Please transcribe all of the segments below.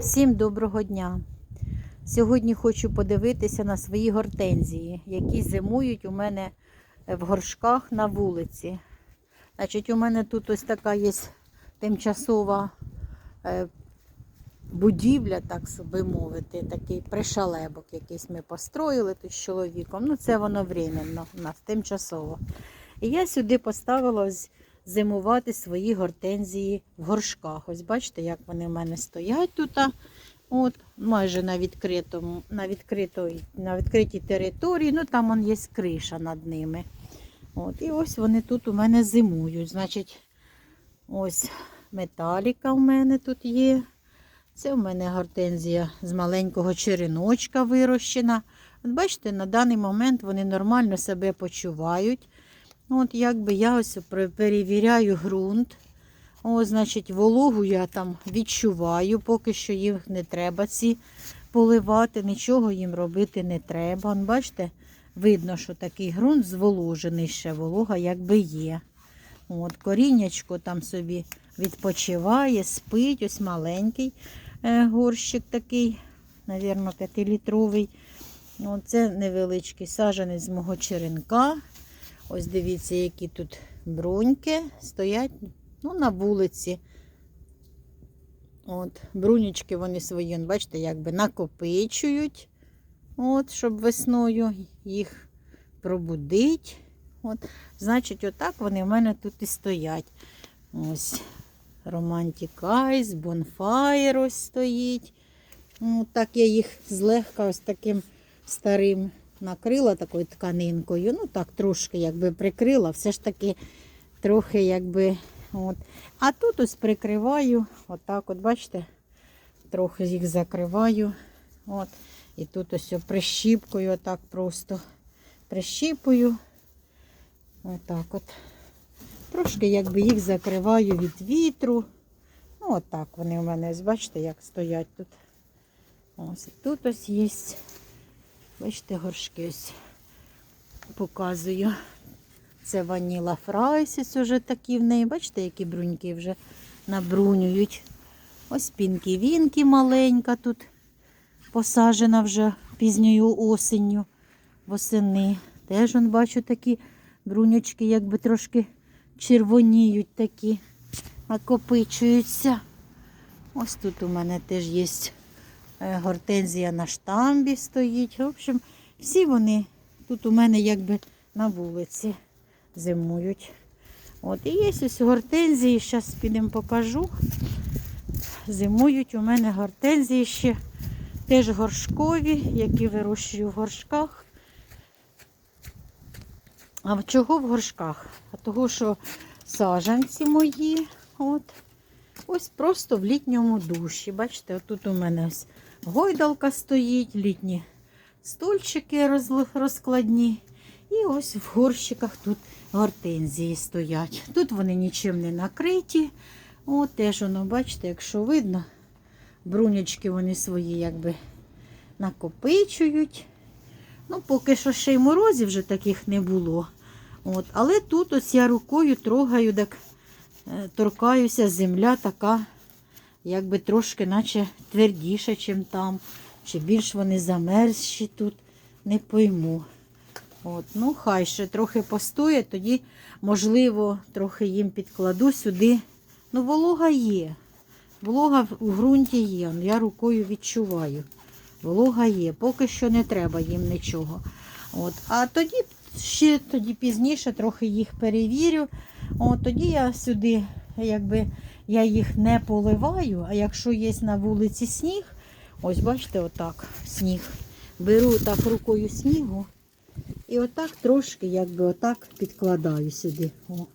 Всім доброго дня! Сьогодні хочу подивитися на свої гортензії, які зимують у мене в горшках на вулиці. Значить, у мене тут ось така є тимчасова е, будівля, так собі мовити, такий пришалебок якийсь ми построїли тут з чоловіком. Ну, це воно временно у нас тимчасово. І я сюди поставила ось зимувати свої гортензії в горшках. Ось бачите, як вони в мене стоять тут. От, майже на відкритому, на відкритій, на відкритій території, ну там он є криша над ними. От, і ось вони тут у мене зимують. Значить, ось металіка у мене тут є. Це в мене гортензія з маленького череночка вирощена. Бачите, на даний момент вони нормально себе почувають. От якби я ось перевіряю ґрунт. О, значить, вологу я там відчуваю, поки що їх не треба ці поливати, нічого їм робити не треба. Он, бачите, видно, що такий ґрунт зволожений ще, волога якби є. От, коріннячко там собі відпочиває, спить, ось маленький е, горщик такий, навірно, 5-літровий. Оце невеличкий сажений з мого черенка. Ось дивіться, які тут бруньки стоять ну, на вулиці. От, брунічки вони свої, бачите, якби накопичують, от, щоб весною їх пробудить. От, значить, отак вони в мене тут і стоять. Ось Romantic Eyes, Bonfire ось стоїть. Ну, так я їх злегка ось таким старим накрила такою тканинкою. Ну так, трошки якби прикрила, все ж таки трохи якби. От. А тут ось прикриваю, отак, от бачите, трохи їх закриваю. От. І тут ось прищіпкою, отак просто прищіпую. Отак от. Трошки якби їх закриваю від вітру. Ну, отак вони у мене, бачите, як стоять тут. Ось тут ось є. Бачите, горшки ось показую. Це ваніла фрайсіс уже такі в неї. Бачите, які бруньки вже набрунюють. Ось пінкі-вінкі маленька тут посаджена вже пізньою осінню, восени. Теж он бачу такі брунючки, якби трошки червоніють такі, накопичуються. Ось тут у мене теж є гортензія на штамбі стоїть. В общем, всі вони тут у мене якби на вулиці зимують. От, і є ось гортензії, зараз підемо покажу. Зимують у мене гортензії ще теж горшкові, які вирощую в горшках. А чого в горшках? А того, що саджанці мої, от, ось просто в літньому душі. Бачите, отут у мене ось гойдалка стоїть, літні стульчики розкладні. І ось в горщиках тут гортензії стоять. Тут вони нічим не накриті. От теж воно, бачите, якщо видно, брунячки вони свої якби накопичують. Ну, поки що ще й морозів вже таких не було. От, але тут ось я рукою трогаю, так е, торкаюся, земля така, якби трошки наче твердіша, ніж там. Чи більш вони замерзші тут, не пойму. От, ну, хай ще трохи постоять, тоді, можливо, трохи їм підкладу сюди. Ну, волога є. Волога в- ґрунті є. Я рукою відчуваю. Волога є. Поки що не треба їм нічого. От. А тоді ще тоді пізніше трохи їх перевірю. От, тоді я сюди, якби я їх не поливаю, а якщо є на вулиці сніг, ось бачите, отак сніг. Беру так рукою снігу. І отак трошки, якби отак підкладаю сюди. О,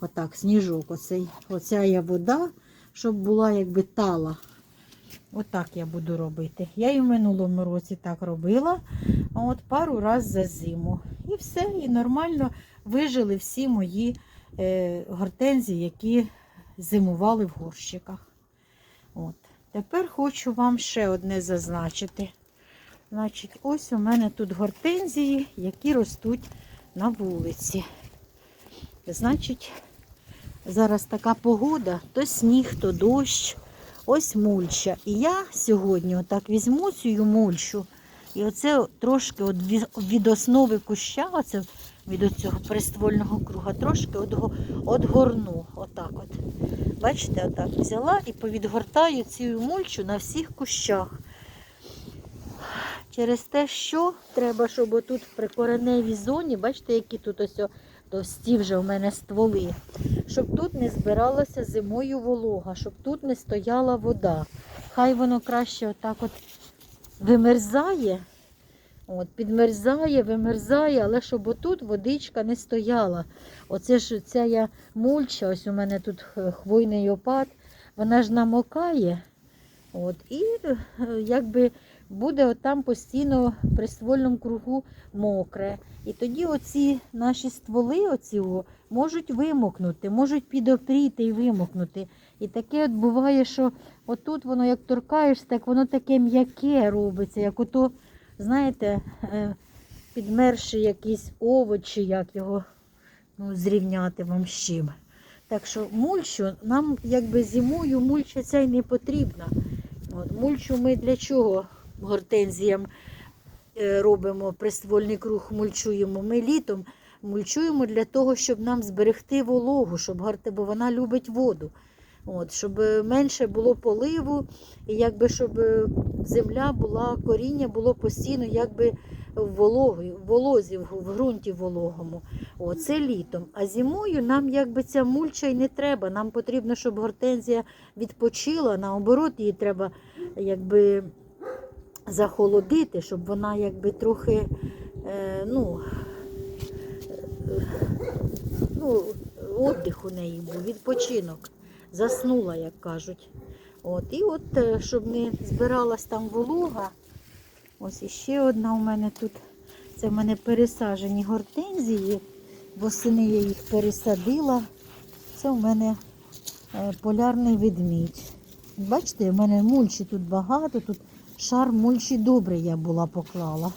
отак, сніжок. Оцей, оця є вода, щоб була якби тала. Отак я буду робити. Я і в минулому році так робила. От пару раз за зиму. І все, і нормально вижили всі мої гортензії, які зимували в горщиках. От. Тепер хочу вам ще одне зазначити. Значить, ось у мене тут гортензії, які ростуть на вулиці. Значить, зараз така погода, то сніг, то дощ. ось мульча. І я сьогодні отак візьму цю мульчу. І оце трошки від, від основи куща, оце від цього приствольного круга, трошки одго, одгорну. Отак от. Бачите, отак взяла і повідгортаю цю мульчу на всіх кущах. Через те, що треба, щоб отут в прикореневій зоні, бачите, які тут ось товсті вже у мене стволи, щоб тут не збиралася зимою волога, щоб тут не стояла вода. Хай воно краще отак от вимерзає, от, підмерзає, вимерзає, але щоб отут водичка не стояла. Оце ж ця я мульча, ось у мене тут хвойний опад, вона ж намокає. От, і е, якби буде там постійно при ствольному кругу мокре. І тоді оці наші стволи оці о, можуть вимокнути, можуть підопріти і вимокнути. І таке от буває, що отут воно як торкаєш, так воно таке м'яке робиться, як ото, знаєте, е, підмерші якісь овочі, як його ну, зрівняти вам з чим. Так що мульчу нам якби зимою мульча ця й не потрібна. От, мульчу ми для чого гортензіям е, робимо приствольний круг, мульчуємо. Ми літом мульчуємо для того, щоб нам зберегти вологу, щоб бо вона любить воду. От, щоб е, менше було поливу, і якби щоб е, земля була, коріння було постійно якби в вологі, в волозі, в ґрунті вологому. О, літом. А зимою нам якби ця мульча й не треба. Нам потрібно, щоб гортензія відпочила, наоборот, її треба якби захолодити, щоб вона якби трохи е, ну, е, ну, віддих у неї був, відпочинок. Заснула, як кажуть. От, і от, е, щоб не збиралась там волога. Ось іще одна у мене тут. Це в мене пересаджені гортензії. Восени я їх пересадила. Це в мене е, полярний ведмідь. Бачите, в мене мульчі тут багато, тут шар мульчі добрий я була поклала.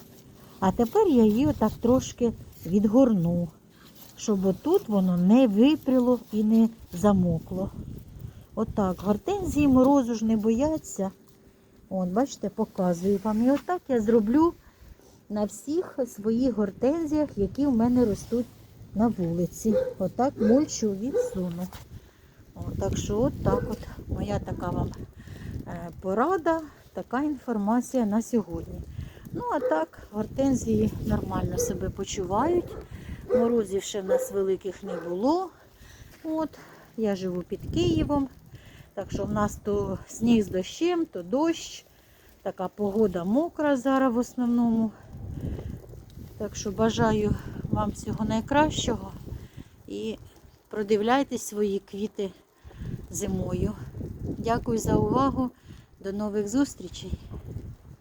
А тепер я її отак трошки відгорну, щоб отут воно не випріло і не замокло. Отак, гортензії морозу ж не бояться. От, бачите, показую вам. І отак я зроблю на всіх своїх гортензіях, які в мене ростуть на вулиці. Отак мульчу відсуну. От, так що от так от моя така вам е, порада, така інформація на сьогодні. Ну, а так, гортензії нормально себе почувають. Морозів ще в нас великих не було. От, я живу під Києвом. Так що в нас то сніг з дощем, то дощ. Така погода мокра зараз в основному. Так що бажаю вам всього найкращого і продивляйтесь свої квіти зимою. Дякую за увагу. До нових зустрічей!